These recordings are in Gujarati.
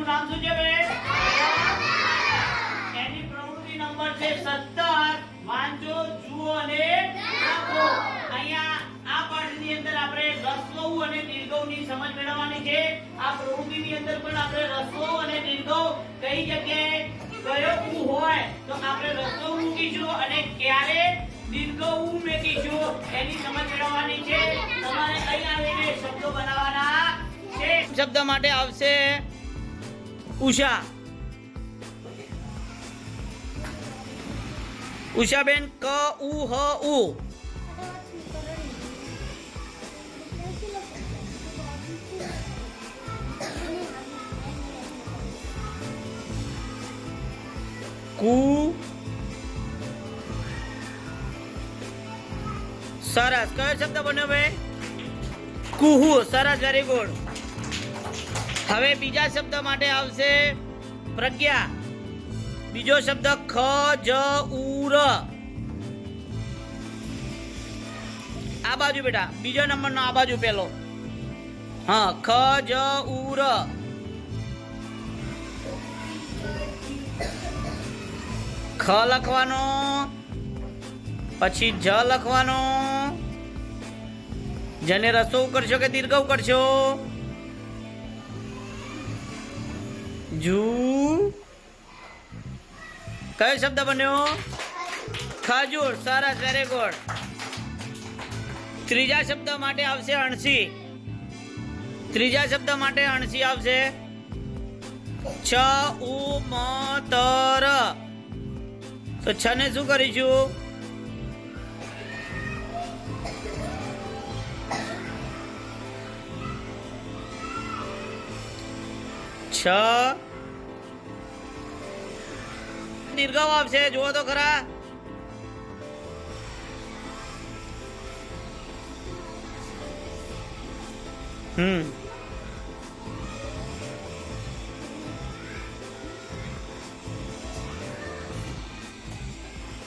એનું નામ શું છે બેન? એની પ્રવૃત્તિ નંબર છે 17 વાંચો, જુઓ અને લખો. અહીંયા આ પાઠની અંદર આપણે રસ્વ અને દીર્ઘવની સમજ મેળવવાની છે. આ પ્રવૃત્તિની અંદર પણ આપણે રસ્વ અને દીર્ઘવ કઈ જગ્યાએ કયો હોય તો આપણે રસ્વ મૂકીશું અને ક્યારે દીર્ઘઉ મૂકીશું એની સમજ મેળવવાની છે. તમારે અહીં આવીને શબ્દો બનાવવાના છે. શબ્દ માટે આવશે ઉષા. ઉષાબેન, ક, ઉ, હ, ઉ. કુ. સરસ. કયો શબ્દ બન્યો ભાઈ? કુહુ. સરસ વેરી ગુડ હવે બીજા શબ્દ માટે આવશે પ્રજ્ઞા. બીજો શબ્દ ખ, જ ઉર આ બાજુ બેટા, બીજો નંબરનો આ બાજુ પેલો. હા, ખ, જ ઉર ખ લખવાનો, પછી જ લખવાનો. જેને રસો કરશો કે દીર્ઘવ કરશો? જુ કયો શબ્દ બન્યો? ખજૂર સરસ વેરી ગુડ ત્રીજા શબ્દ માટે આવશે અણસી. ત્રીજા શબ્દ માટે અણસી આવશે. છ, ઉ, મ, ત તો છ ને શું કરીશું? છ દીર્ઘાવ આવશે, જુઓ તો ખરા. હમ.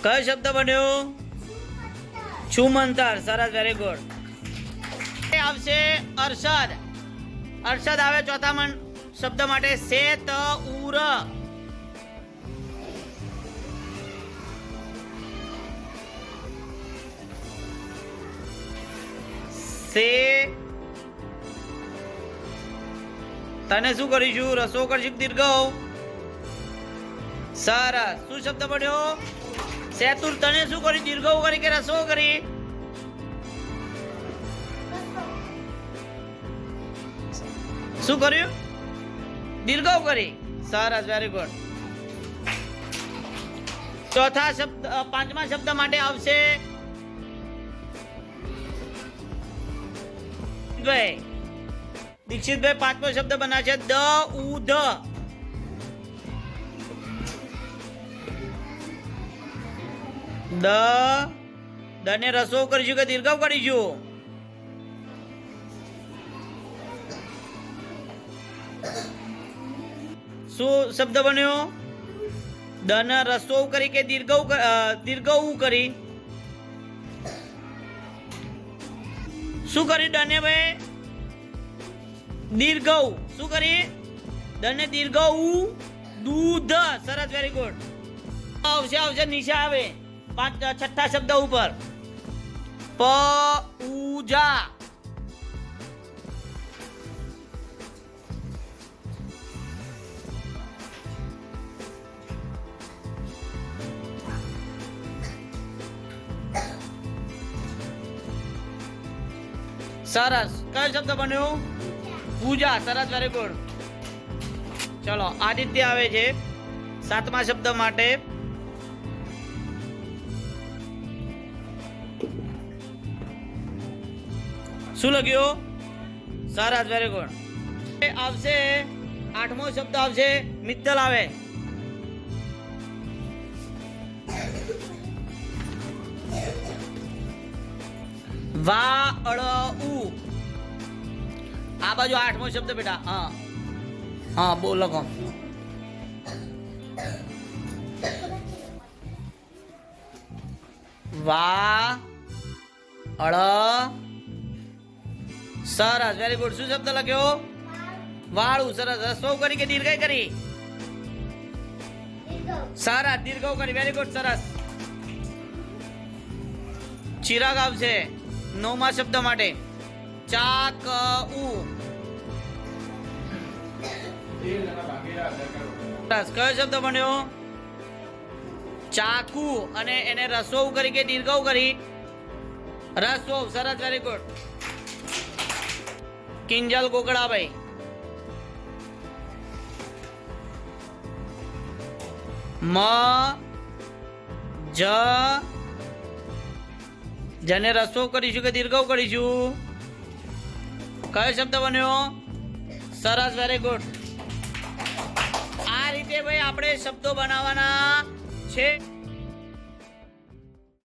કયો શબ્દ બન્યો? છુમંતર સરસ વેરી ગુડ આવશે અરશદ. અરશદ આવે ચોથા શબ્દ માટે સે ત ઉર. સે તને શું કરીશું? રસો કરશું દીર્ઘ? સારા. શું શબ્દ પડ્યો? સેતુર તને શું કરી? દીર્ઘ કરી કે રસો કરી? શું કર્યું? દીર્ઘવ કરી. સરસ વેરી ગુડ ચોથા શબ્દ પાંચમા શબ્દ માટે આવશે. ભાઈ દીક્ષિતભાઈ પાંચમો શબ્દ બનાવશે દ, ઉ, ધ. દ દ ને રસો કરીશું કે દીર્ઘવ કરીશું? શું શબ્દ બન્યો? દન રસો કરી કે દીર્ઘ દીર્ઘવ કરી? શું કર્યું દને ભાઈ? દીર્ઘ શું કરી? દને દીર્ઘઉ દૂધ. સરસ વેરી ગુડ આવશે આવશે નિશા આવે. પાંચ, છઠ્ઠા શબ્દ ઉપર. પ ઉજા સરસ. કયો શબ્દ બન્યો? પૂજા, સરસ વેરી ગુડ ચલો, આદિત્ય આવે છે સાતમા શબ્દ માટે. શું લખ્યું? સરસ વેરી ગુડ આવશે, આઠમો શબ્દ આવશે, મિત્તલ આવે. વા અળ ઉ આ બાજુ આઠમો શબ્દ બેટા, હા. હા, બોલો, લખો. વા અળ સરસ વેરી ગુડ શું શબ્દ લખ્યો? વાળું, સરસ. રસ્વ કરી કે દીર્ઘ કરી? સારા દીર્ઘ કરી. વેરી ગુડ સરસ. ચિરાગ આવશે. નવમા શબ્દ માટે. ચાક, ઉ. કયો શબ્દ બન્યો? ચાકુ. અને એને રસોવ કરી કે દીર્ઘવ કરી? રસોવ સરસ વેરી ગુડ કિંજલ કોકડાભાઈ મ, જ જને રસ્તો કરીશું કે દીર્ઘવ કરીશું? કયો શબ્દ બન્યો? સરસ વેરી ગુડ આ રીતે ભાઈ આપણે શબ્દો બનાવવાના છે.